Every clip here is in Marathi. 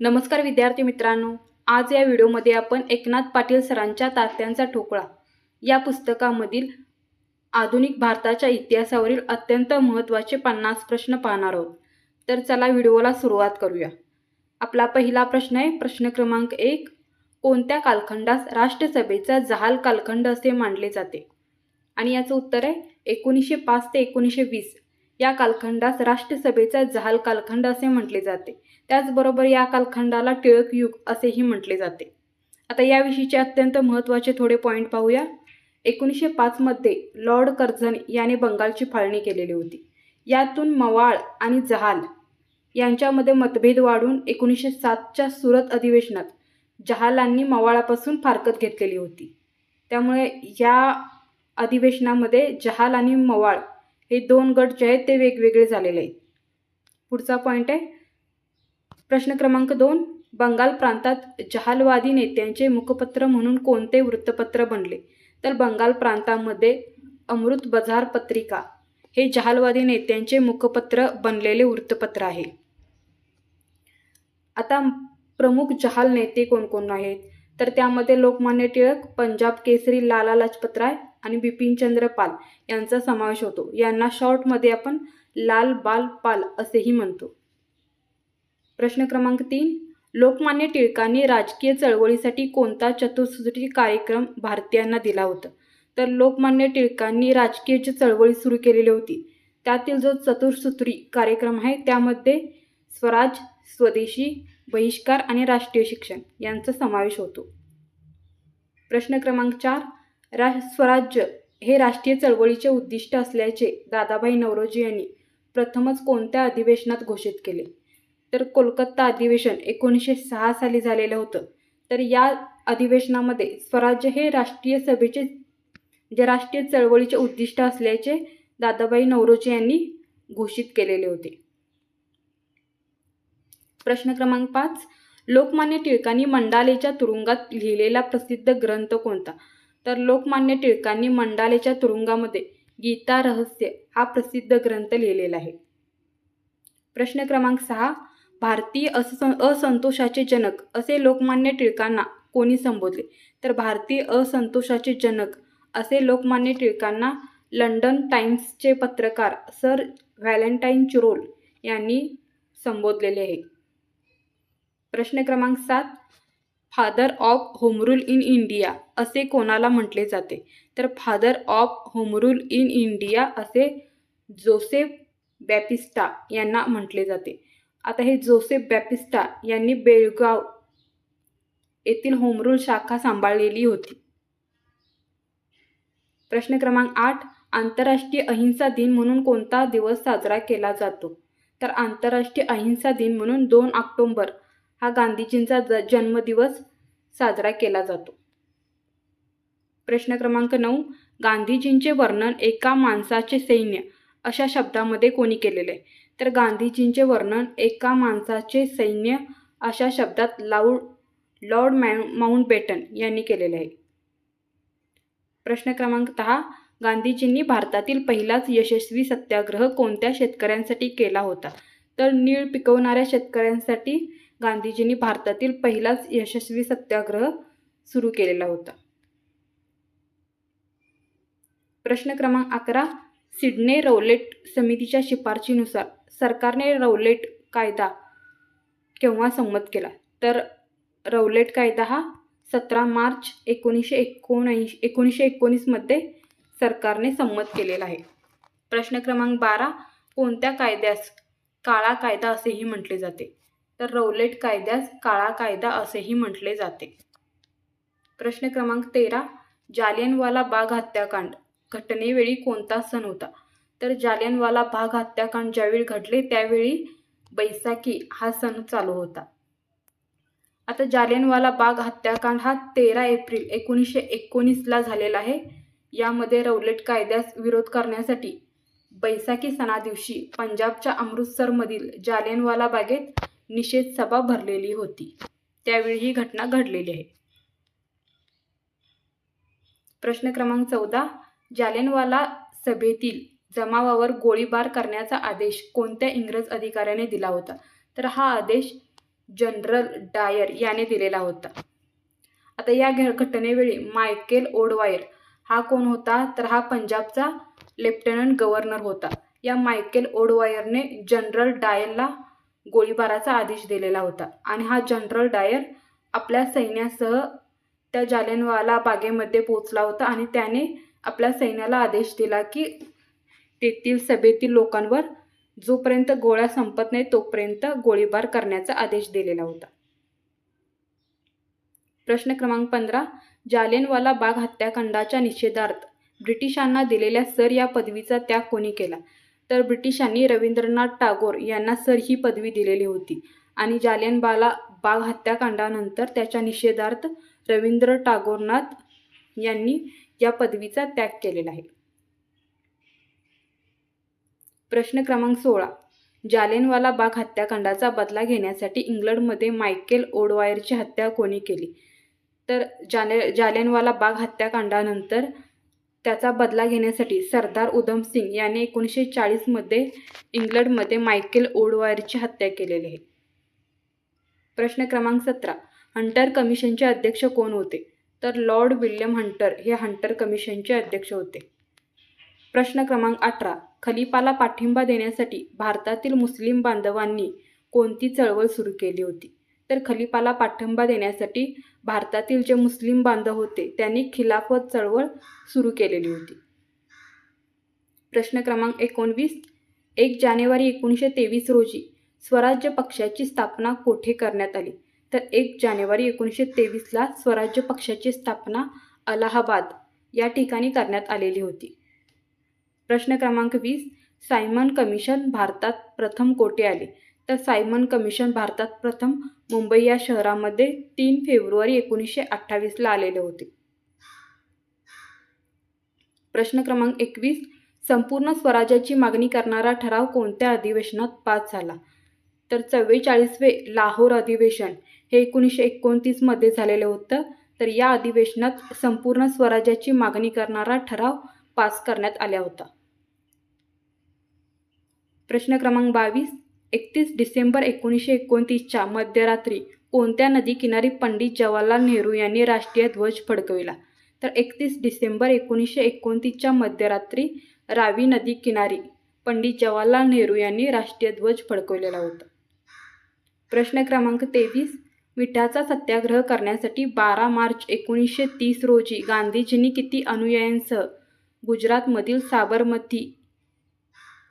नमस्कार विद्यार्थी मित्रांनो आज या व्हिडिओमध्ये आपण एकनाथ पाटील सरांच्या तात्यांचा ठोकळा या पुस्तकामधील आधुनिक भारताच्या इतिहासावरील अत्यंत महत्त्वाचे पन्नास प्रश्न पाहणार आहोत. तर चला व्हिडिओला सुरुवात करूया. आपला पहिला प्रश्न आहे प्रश्न क्रमांक एक कोणत्या कालखंडास राष्ट्रसभेचा जहाल कालखंड असे मानले जाते? आणि याचं उत्तर आहे एकोणीसशे पाच ते एकोणीसशे वीस या कालखंडास राष्ट्रसभेचा जहाल कालखंड असे म्हटले जाते. त्याचबरोबर या कालखंडाला टिळक युग असेही म्हटले जाते. आता याविषयीचे अत्यंत महत्त्वाचे थोडे पॉईंट पाहूया. एकोणीसशे पाचमध्ये लॉर्ड कर्झन याने बंगालची फाळणी केलेली होती. यातून मवाळ आणि जहाल यांच्यामध्ये मतभेद वाढून एकोणीसशे सातच्या सुरत अधिवेशनात जहालांनी मवाळापासून फारकत घेतलेली होती. त्यामुळे या अधिवेशनामध्ये जहाल आणि मवाळ हे दोन गट जे आहेत ते वेगवेगळे झालेले आहेत. पुढचा पॉईंट आहे. प्रश्न क्रमांक दोन बंगाल प्रांतात जहालवादी नेत्यांचे मुखपत्र म्हणून कोणते वृत्तपत्र बनले? तर बंगाल प्रांतामध्ये अमृत बजार पत्रिका हे जहालवादी नेत्यांचे मुखपत्र बनलेले वृत्तपत्र आहे. आता प्रमुख जहाल नेते कोणकोण आहेत? तर त्यामध्ये लोकमान्य टिळक पंजाब केसरी लाला लाजपत राय आणि बिपिनचंद्र पाल यांचा समावेश होतो. यांना शॉर्टमध्ये आपण लाल बाल पाल असेही म्हणतो. प्रश्न क्रमांक तीन. लोकमान्य टिळकांनी राजकीय चळवळीसाठी कोणता चतुर्सूत्री कार्यक्रम भारतीयांना दिला होता? तर लोकमान्य टिळकांनी राजकीय जी चळवळी सुरू केलेली होती. त्यातील जो चतुर्सूत्री कार्यक्रम आहे त्यामध्ये स्वराज स्वदेशी बहिष्कार आणि राष्ट्रीय शिक्षण यांचा समावेश होतो. प्रश्न क्रमांक चार. रा स्वराज्य हे राष्ट्रीय चळवळीचे उद्दिष्ट असल्याचे दादाभाई नवरोजी यांनी प्रथमच कोणत्या अधिवेशनात घोषित केले? तर कोलकाता अधिवेशन एकोणीसशे सहा साली झालेलं होतं. तर या अधिवेशनामध्ये स्वराज्य हे राष्ट्रीय सभेचे जे राष्ट्रीय चळवळीचे उद्दिष्ट असल्याचे दादाबाई नवरोजी यांनी घोषित केलेले होते. प्रश्न क्रमांक पाच. लोकमान्य टिळकांनी मंडालेच्या तुरुंगात लिहिलेला प्रसिद्ध ग्रंथ कोणता? तर लोकमान्य टिळकांनी मंडालेच्या तुरुंगामध्ये गीता रहस्य हा प्रसिद्ध ग्रंथ लिहिलेला आहे. प्रश्न क्रमांक सहा. भारतीय असं असंतोषाचे जनक असे लोकमान्य टिळकांना कोणी संबोधले? तर भारतीय असंतोषाचे जनक असे लोकमान्य टिळकांना लंडन टाइम्सचे पत्रकार सर व्हॅलेंटाईन चुरोल यांनी संबोधलेले आहे. प्रश्न क्रमांक सात father of home rule in India असे कोणाला म्हटले जाते? तर father of home rule in India असे जोसेफ बॅपिस्टा यांना म्हटले जाते. आता हे जोसेफ बॅपिस्टा यांनी बेळगाव येथील होमरूल शाखा सांभाळलेली होती. प्रश्न क्रमांक आठ आंतरराष्ट्रीय अहिंसा दिन म्हणून कोणता दिवस साजरा केला जातो? तर आंतरराष्ट्रीय अहिंसा दिन म्हणून दोन ऑक्टोंबर हा गांधीजींचा ज जन्मदिवस साजरा केला जातो. प्रश्न क्रमांक नऊ गांधीजींचे वर्णन एका माणसाचे सैन्य अशा शब्दामध्ये कोणी केलेले आहे? तर गांधीजींचे वर्णन एका माणसाचे सैन्य अशा शब्दात लाऊड लॉर्ड मॅ माउंटबेटन यांनी केलेले आहे. प्रश्न क्रमांक दहा. गांधीजींनी भारतातील पहिलाच यशस्वी सत्याग्रह कोणत्या शेतकऱ्यांसाठी केला होता? तर नीळ पिकवणाऱ्या शेतकऱ्यांसाठी गांधीजींनी भारतातील पहिलाच यशस्वी सत्याग्रह सुरू केलेला होता. प्रश्न क्रमांक अकरा. सिडने रौलेट समितीच्या शिफारशीनुसार सरकारने रौलेट कायदा केव्हा संमत केला? तर रौलेट कायदा हा सतरा मार्च एकोणीसशे एकोणऐंशी एकोणीसशे एकोणीसमध्ये सरकारने संमत केलेला आहे. प्रश्न क्रमांक बारा कोणत्या कायद्यास काळा कायदा असेही म्हटले जाते? तर रौलेट कायद्यास काळा कायदा असेही म्हटले जाते. प्रश्न क्रमांक तेरा जालियनवाला बाग हत्याकांड घटनेवेळी कोणता सण होता? तर जालियनवाला बाग हत्याकांड ज्यावेळी घडले त्यावेळी बैसाखी हा सण चालू होता. आता जालियनवाला बाग हत्याकांड हा तेरा एप्रिल एकोणीसशे एकोणीसला झालेला आहे. यामध्ये रौलेट कायद्यास विरोध करण्यासाठी बैसाखी सणादिवशी पंजाबच्या अमृतसरमधील जालियनवाला बागेत निषेध सभा भरलेली होती. त्यावेळी ही घटना घडलेली आहे. प्रश्न क्रमांक चौदा. जालियनवाला सभेतील जमावावर गोळीबार करण्याचा आदेश कोणत्या इंग्रज अधिकाऱ्याने दिला होता? तर हा आदेश जनरल डायर याने दिलेला होता. आता या घ घटनेवेळी मायकेल ओडवायर हा कोण होता? तर हा पंजाबचा लेफ्टनंट गव्हर्नर होता. या मायकेल ओडवायरने जनरल डायरला गोळीबाराचा आदेश दिलेला होता आणि हा जनरल डायर आपल्या सैन्यासह त्या जालियनवाला बागेमध्ये पोचला होता आणि त्याने आपल्या सैन्याला आदेश दिला की तेथील सभेतील लोकांवर जोपर्यंत गोळ्या संपत नाही तोपर्यंत गोळीबार करण्याचा आदेश दिलेला होता. प्रश्न क्रमांक पंधरा. जालियनवाला बाग हत्याकांडाच्या निषेधार्थ ब्रिटिशांना दिलेल्या सर या पदवीचा त्याग कोणी केला? तर ब्रिटिशांनी रवींद्रनाथ टागोर यांना सर ही पदवी दिलेली होती आणि जालियनवाला बाग हत्याकांडानंतर त्याच्या निषेधार्थ रवींद्र टागोरनाथ यांनी या पदवीचा त्याग केलेला आहे. प्रश्न क्रमांक सोळा. जालेनवाला बाग हत्याकांडाचा बदला घेण्यासाठी इंग्लंडमध्ये मायकेल ओडवायरची हत्या कोणी केली? तर जाले जालेनवाला बाग हत्याकांडानंतर त्याचा बदला घेण्यासाठी सरदार उधम सिंग याने एकोणीसशे चाळीसमध्ये इंग्लंडमध्ये मायकेल ओडवायरची हत्या केलेली आहे. प्रश्न क्रमांक सतरा. हंटर कमिशनचे अध्यक्ष कोण होते? तर लॉर्ड विल्यम हंटर हे हंटर कमिशनचे अध्यक्ष होते. प्रश्न क्रमांक अठरा. खलिपाला पाठिंबा देण्यासाठी भारतातील मुस्लिम बांधवांनी कोणती चळवळ सुरू केली होती? तर खलिपाला पाठिंबा देण्यासाठी भारतातील जे मुस्लिम बांधव होते त्यांनी खिलाफत चळवळ सुरू केलेली होती. प्रश्न क्रमांक एकोणवीस. एक जानेवारी एकोणीसशे तेवीस रोजी स्वराज्य पक्षाची स्थापना कोठे करण्यात आली? तर एक जानेवारी एकोणीसशे तेवीसला स्वराज्य पक्षाची स्थापना अलाहाबाद या ठिकाणी करण्यात आलेली होती. प्रश्न क्रमांक वीस सायमन कमिशन भारतात प्रथम कोठे आले? तर सायमन कमिशन भारतात प्रथम मुंबई या शहरामध्ये तीन फेब्रुवारी एकोणीसशे अठ्ठावीसला आलेले होते. प्रश्न क्रमांक एकवीस संपूर्ण स्वराज्याची मागणी करणारा ठराव कोणत्या अधिवेशनात पास झाला? तर चव्वेचाळीसवे लाहोर अधिवेशन हे एकोणीसशे एकोणतीसमध्ये झालेलं होतं. तर या अधिवेशनात संपूर्ण स्वराज्याची मागणी करणारा ठराव पास करण्यात आला होता. प्रश्न क्रमांक बावीस एकतीस डिसेंबर एकोणीसशे एकोणतीसच्या मध्यरात्री कोणत्या नदीकिनारी पंडित जवाहरलाल नेहरू यांनी राष्ट्रीय ध्वज फडकविला? तर एकतीस डिसेंबर एकोणीसशे एकोणतीसच्या मध्यरात्री रावी नदी किनारी पंडित जवाहरलाल नेहरू यांनी राष्ट्रीय ध्वज फडकवलेला होता. प्रश्न क्रमांक तेवीस मिठाचा सत्याग्रह करण्यासाठी बारा मार्च एकोणीसशे तीस रोजी गांधीजींनी किती अनुयायांसह गुजरातमधील साबरमती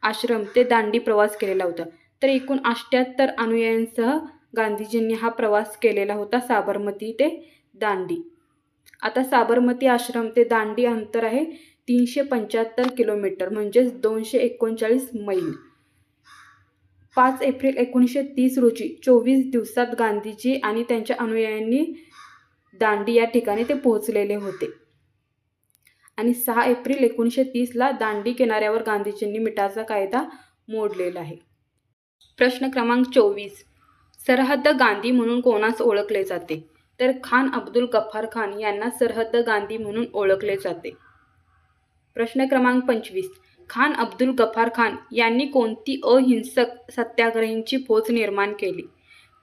आश्रम ते दांडी प्रवास केलेला होता. तर एकूण अष्ट्याहत्तर अनुयायांसह गांधीजींनी हा प्रवास केलेला होता साबरमती ते दांडी. आता साबरमती आश्रम ते दांडी अंतर आहे तीनशे पंच्याहत्तर किलोमीटर म्हणजेच दोनशे एकोणचाळीस मैल. पाच एप्रिल एकोणीसशे तीस रोजी चोवीस दिवसात गांधीजी आणि त्यांच्या अनुयायांनी दांडी या ठिकाणी ते पोहोचलेले होते. आणि सहा एप्रिल एकोणीसशे तीसला दांडी किनाऱ्यावर गांधीजींनी मिठाचा कायदा मोडलेला आहे. प्रश्न क्रमांक चोवीस. सरहद्द गांधी म्हणून कोणास ओळखले जाते? तर खान अब्दुल गफ्फार खान यांना सरहद्द गांधी म्हणून ओळखले जाते. प्रश्न क्रमांक पंचवीस. खान अब्दुल गफ्फार खान यांनी कोणती अहिंसक सत्याग्रहींची फौज निर्माण केली?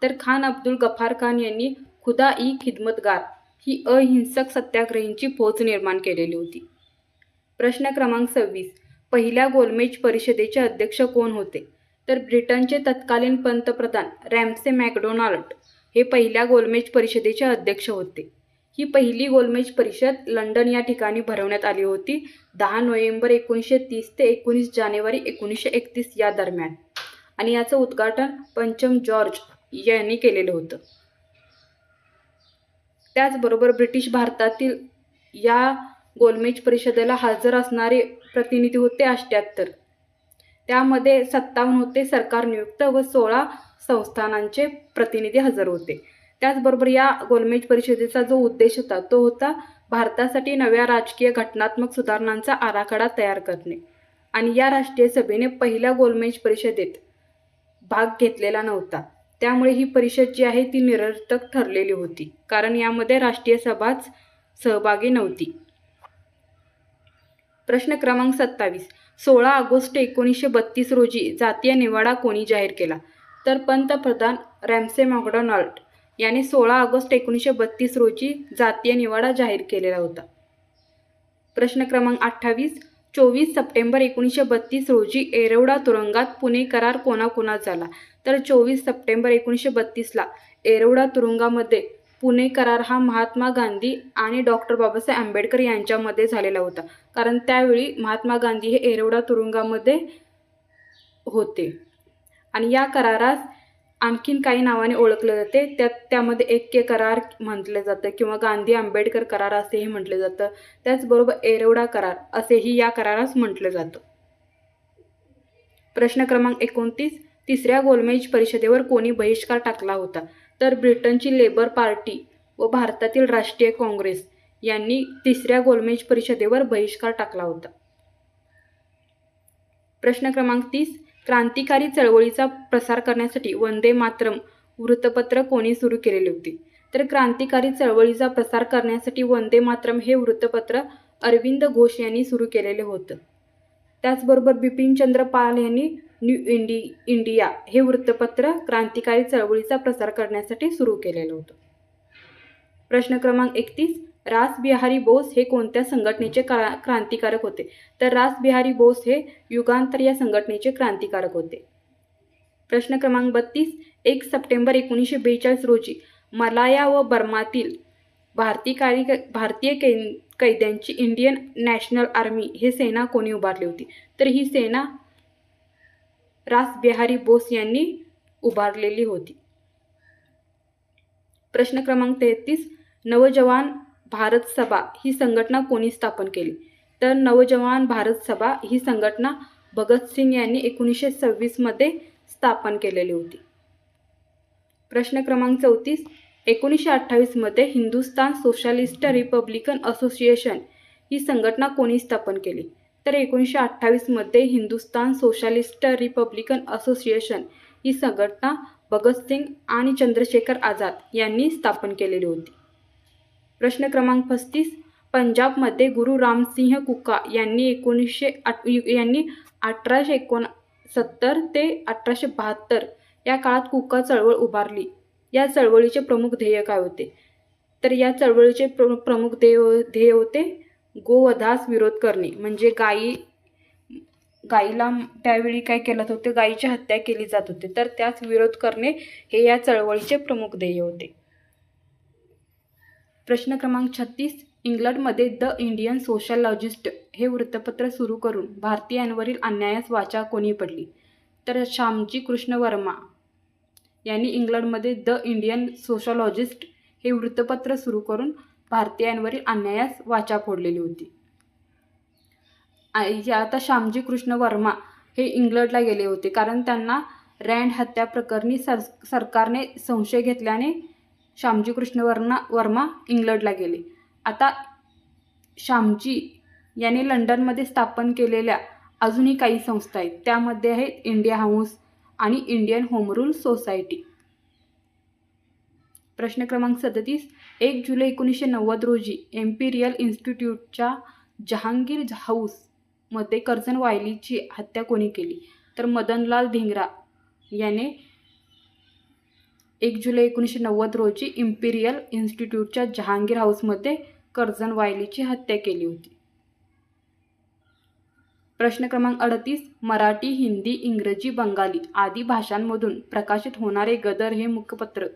तर खान अब्दुल गफ्फार खान यांनी खुदा ई खिदमतगार ही अहिंसक सत्याग्रहींची फौज निर्माण केलेली होती. प्रश्न क्रमांक सव्वीस. पहिल्या गोलमेज परिषदेचे अध्यक्ष कोण होते? तर ब्रिटनचे तत्कालीन पंतप्रधान रॅम्से मॅकडोनाल्ड हे पहिल्या गोलमेज परिषदेचे अध्यक्ष होते. ही पहिली गोलमेज परिषद लंडन या ठिकाणी भरवण्यात आली होती दहा नोव्हेंबर एकोणीसशे तीस ते एकोणीस जानेवारी एकोणीसशे एकतीस या दरम्यान. आणि याचं उद्घाटन पंचम जॉर्ज यांनी केलेलं होतं. त्याचबरोबर ब्रिटिश भारतातील या गोलमेज परिषदेला हजर असणारे प्रतिनिधी होते अष्ट्याहत्तर त्यामध्ये सत्तावन्न होते सरकार नियुक्त व सोळा संस्थानांचे प्रतिनिधी हजर होते. त्याचबरोबर या गोलमेज परिषदेचा जो उद्देश होता तो होता भारतासाठी नव्या राजकीय घटनात्मक सुधारणांचा आराखडा तयार करणे. आणि या राष्ट्रीय सभेने पहिल्या गोलमेज परिषदेत भाग घेतलेला नव्हता. त्यामुळे ही परिषद जी आहे ती निरर्थक ठरलेली होती. कारण यामध्ये राष्ट्रीय सभाच सहभागी नव्हती. प्रश्न क्रमांक सत्तावीस. सोळा ऑगस्ट एकोणीसशे बत्तीस रोजी जातीय निवाडा कोणी जाहीर केला? तर पंतप्रधान रॅमसे मॅकडॉनल्ड याने सोळा ऑगस्ट एकोणीसशे बत्तीस रोजी जातीय निवाडा जाहीर केलेला होता. प्रश्न क्रमांक अठ्ठावीस. चोवीस सप्टेंबर एकोणीसशे बत्तीस रोजी एरवडा तुरुंगात पुणे करार कोणाकोणा झाला? तर चोवीस सप्टेंबर एकोणीसशे बत्तीसला एरवडा तुरुंगामध्ये पुणे करार हा महात्मा गांधी आणि डॉक्टर बाबासाहेब आंबेडकर यांच्यामध्ये झालेला होता. कारण त्यावेळी महात्मा गांधी हे एरवडा तुरुंगामध्ये होते. आणि या करारास आणखीन काही नावाने ओळखले जाते. त्यात त्यामध्ये ऐक्य करार म्हटलं जातं किंवा गांधी आंबेडकर करार असेही म्हटलं जातं. त्याचबरोबर एरोडा करार असेही या करारास म्हटलं जातं. प्रश्न क्रमांक एकोणतीस तिसऱ्या गोलमेज परिषदेवर कोणी बहिष्कार टाकला होता? तर ब्रिटनची लेबर पार्टी व भारतातील राष्ट्रीय काँग्रेस यांनी तिसऱ्या गोलमेज परिषदेवर बहिष्कार टाकला होता. प्रश्न क्रमांक तीस क्रांतिकारी चळवळीचा प्रसार करण्यासाठी वंदे मातरम वृत्तपत्र कोणी सुरू केलेले होते? तर क्रांतिकारी चळवळीचा प्रसार करण्यासाठी वंदे मातरम हे वृत्तपत्र अरविंद घोष यांनी सुरू केलेले होतं. त्याचबरोबर बिपिनचंद्र पाल यांनी न्यू इंडी इंडिया हे वृत्तपत्र क्रांतिकारी चळवळीचा प्रसार करण्यासाठी सुरू केलेलं होतं. प्रश्न क्रमांक एकतीस रासबिहारी बोस हे कोणत्या संघटनेचे क्रा क्रांतिकारक होते? तर रासबिहारी बोस हे युगांतर या संघटनेचे क्रांतिकारक होते. प्रश्न क्रमांक बत्तीस एक सप्टेंबर एकोणीसशे बेचाळीस रोजी मलाया व बर्मातील भारतीय भारतीय कै कैद्यांची इंडियन नॅशनल आर्मी हे सेना कोणी उभारली होती? तर ही सेना रासबिहारी बोस यांनी उभारलेली होती. प्रश्न क्रमांक तेहतीस नवजवान भारत सभा ही संघटना कोणी स्थापन केली? तर नवजवान भारत सभा ही संघटना भगतसिंग यांनी एकोणीसशे सव्वीसमध्ये स्थापन केलेली होती. प्रश्न क्रमांक चौतीस. एकोणीसशे अठ्ठावीसमध्ये हिंदुस्तान सोशलिस्ट रिपब्लिकन असोसिएशन ही संघटना कोणी स्थापन केली? तर एकोणीसशे अठ्ठावीसमध्ये हिंदुस्तान सोशलिस्ट रिपब्लिकन असोसिएशन ही संघटना भगतसिंग आणि चंद्रशेखर आझाद यांनी स्थापन केलेली होती. प्रश्न क्रमांक पस्तीस पंजाबमध्ये गुरु रामसिंह कुका यांनी एकोणीसशे आठ यांनी अठराशे एकोण सत्तर ते अठराशे बहात्तर या काळात कुका चळवळ उभारली. या चळवळीचे प्रमुख ध्येय काय होते? तर या चळवळीचे प्र प्रमुख ध्येय ध्येय होते गोवधास विरोध करणे. म्हणजे गायी गाईला त्यावेळी काय केलं होते? गायीची हत्या केली जात होती. तर त्यास विरोध करणे हे या चळवळीचे प्रमुख ध्येय होते. प्रश्न क्रमांक छत्तीस इंग्लंडमध्ये द इंडियन सोशलॉजिस्ट हे वृत्तपत्र सुरू करून भारतीयांवरील अन्यायास वाचा कोणी पडली? तर श्यामजी कृष्ण वर्मा यांनी इंग्लंडमध्ये द इंडियन सोशलॉजिस्ट हे वृत्तपत्र सुरू करून भारतीयांवरील अन्यायास वाचा फोडलेली होती. आता श्यामजी कृष्ण वर्मा हे इंग्लंडला गेले होते. कारण त्यांना रँड हत्या प्रकरणी सर सरकारने संशय घेतल्याने श्यामजी कृष्ण वर्मा वर्मा इंग्लंडला गेले. आता श्यामजी यांनी लंडनमध्ये स्थापन केलेल्या अजूनही काही संस्था आहेत. त्यामध्ये आहेत इंडिया हाऊस आणि इंडियन होम रूल सोसायटी. प्रश्न क्रमांक सदतीस. एक जुलै एकोणीसशे नव्वद रोजी एम्पिरियल इन्स्टिट्यूटच्या जहांगीर हाऊसमध्ये कर्जन वायलीची हत्या कोणी केली? तर मदनलाल धिंगरा याने एक जुलै एकोणीसशे नव्वद रोजी इम्पिरियल इन्स्टिट्यूटच्या जहांगीर हाऊसमध्ये कर्जन वायलीची हत्या केली होती. प्रश्न क्रमांक अडतीस मराठी हिंदी इंग्रजी बंगाली आदी भाषांमधून प्रकाशित होणारे गदर हे मुखपत्र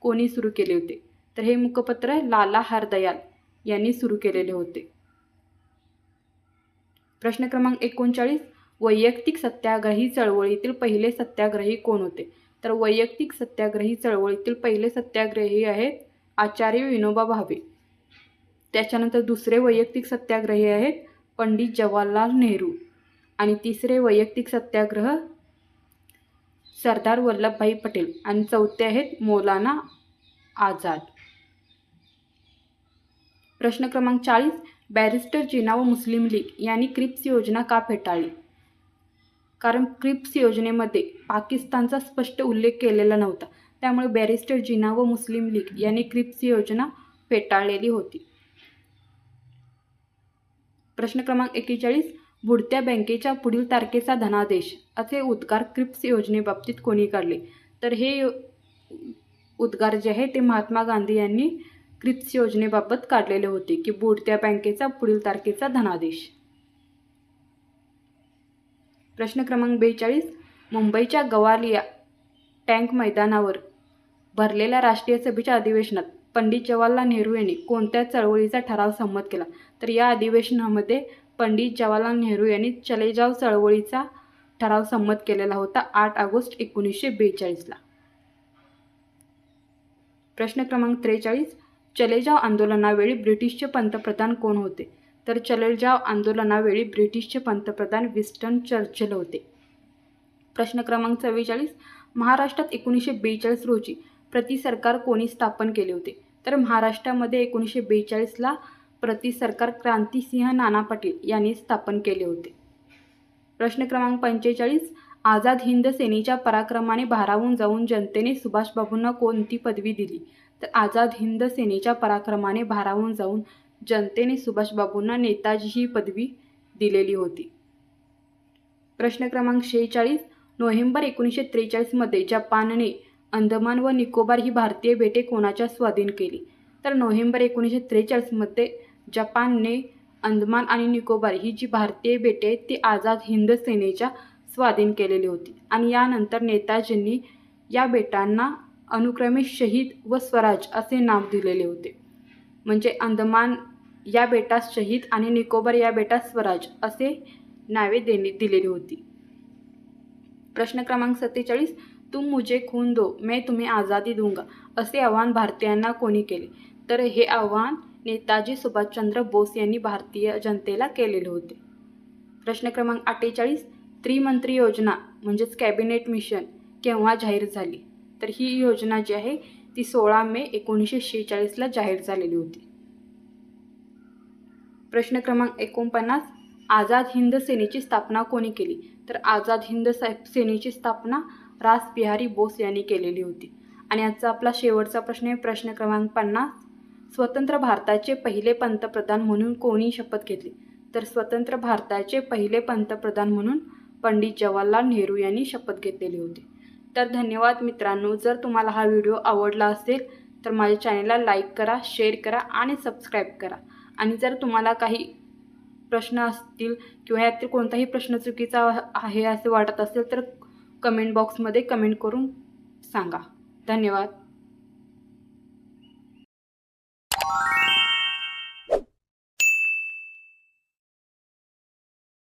कोणी सुरू केले होते? तर हे मुखपत्र लाला हरदयाल यांनी सुरू केलेले होते. प्रश्न क्रमांक एकोणचाळीस वैयक्तिक सत्याग्रही चळवळीतील पहिले सत्याग्रही कोण होते? तर वैयक्तिक सत्याग्रही चळवळीतील पहिले सत्याग्रही आहेत आचार्य विनोबा भावे. त्याच्यानंतर दुसरे वैयक्तिक सत्याग्रही आहेत पंडित जवाहरलाल नेहरू आणि तिसरे वैयक्तिक सत्याग्रह सरदार वल्लभभाई पटेल आणि चौथे आहेत मौलाना आझाद. प्रश्न क्रमांक चाळीस बॅरिस्टर जिना व मुस्लिम लीग यांनी क्रिप्स योजना का फेटाळली? कारण क्रिप्स योजनेमध्ये पाकिस्तानचा स्पष्ट उल्लेख केलेला नव्हता. त्यामुळे बॅरिस्टर जिना व मुस्लिम लीग यांनी क्रिप्स योजना फेटाळलेली होती. प्रश्न क्रमांक एकेचाळीस बुडत्या बँकेच्या पुढील तारखेचा धनादेश असे उद्गार क्रिप्स योजनेबाबतीत कोणी काढले? तर हे उद्गार जे आहे ते महात्मा गांधी यांनी क्रिप्स योजनेबाबत काढलेले होते की बुडत्या बँकेचा पुढील तारखेचा धनादेश. प्रश्न क्रमांक बेचाळीस मुंबईच्या गवालिया टँक मैदानावर भरलेल्या राष्ट्रीय सभेच्या अधिवेशनात पंडित जवाहरलाल नेहरू यांनी कोणत्या चळवळीचा ठराव संमत केला? तर या अधिवेशनामध्ये पंडित जवाहरलाल नेहरू यांनी चले जाव चळवळीचा ठराव संमत केलेला होता आठ ऑगस्ट एकोणीसशे बेचाळीसला. प्रश्न क्रमांक त्रेचाळीस चले जाव आंदोलनावेळी ब्रिटिशचे पंतप्रधान कोण होते? तर चललजाव आंदोलनावेळी ब्रिटिशचे पंतप्रधान विस्टन चर्चिल होते. प्रश्न क्रमांक चव्वेचाळीस महाराष्ट्रात एकोणीसशे बेचाळीस रोजी प्रति सरकार कोणी स्थापन केले होते? तर महाराष्ट्रामध्ये एकोणीसशे बेचाळीसला प्रति सरकार क्रांतिसिंह नाना पाटील यांनी स्थापन केले होते. प्रश्न क्रमांक पंचेचाळीस. आझाद हिंद सेनेच्या पराक्रमाने भारावून जाऊन जनतेने सुभाषबाबूंना कोणती पदवी दिली? तर आझाद हिंद सेनेच्या पराक्रमाने भारावून जाऊन जनतेने सुभाषबाबूंना नेताजी ही पदवी दिलेली होती. प्रश्न क्रमांक शेहेचाळीस नोव्हेंबर एकोणीसशे त्रेचाळीसमध्ये जपानने अंदमान व निकोबार ही भारतीय बेटे कोणाच्या स्वाधीन केली? तर नोव्हेंबर एकोणीसशे त्रेचाळीसमध्ये जपानने अंदमान आणि निकोबार ही जी भारतीय बेटे आहेत ती आझाद हिंद सेनेच्या स्वाधीन केलेली होती. आणि यानंतर नेताजींनी या बेटांना अनुक्रमे शहीद व स्वराज असे नाव दिलेले होते. म्हणजे अंदमान या बेटास शहीद आणि निकोबार या बेटास स्वराज असे नावे देणे दिलेली होती. प्रश्न क्रमांक सत्तेचाळीस तुम मुझे खून दो मैं तुम्हें आझादी दूंगा असे आव्हान भारतीयांना कोणी केले? तर हे आव्हान नेताजी सुभाषचंद्र बोस यांनी भारतीय जनतेला केलेले होते. प्रश्न क्रमांक अठ्ठेचाळीस त्रिमंत्री योजना म्हणजेच कॅबिनेट मिशन केव्हा जाहीर झाली? तर ही योजना जी आहे ती सोळा मे एकोणीसशे शेहेचाळीसला जाहीर झालेली होती. प्रश्न क्रमांक एकोणपन्नास आझाद हिंद सेनेची स्थापना कोणी केली? तर आझाद हिंद सेनेची स्थापना रासबिहारी बोस यांनी केलेली होती. आणि आजचा आपला शेवटचा प्रश्न आहे प्रश्न क्रमांक पन्नास. स्वतंत्र भारताचे पहिले पंतप्रधान म्हणून कोणी शपथ घेतली? तर स्वतंत्र भारताचे पहिले पंतप्रधान म्हणून पंडित जवाहरलाल नेहरू यांनी शपथ घेतलेली होती. तर धन्यवाद मित्रांनो जर तुम्हाला हा व्हिडिओ आवडला असेल तर माझ्या चॅनलला लाईक करा शेअर करा आणि सबस्क्राईब करा. आणि जर तुम्हाला काही प्रश्न असतील किंवा यातील कोणताही प्रश्न चुकीचा आहे असे वाटत असेल तर कमेंट बॉक्समध्ये कमेंट करून सांगा. धन्यवाद.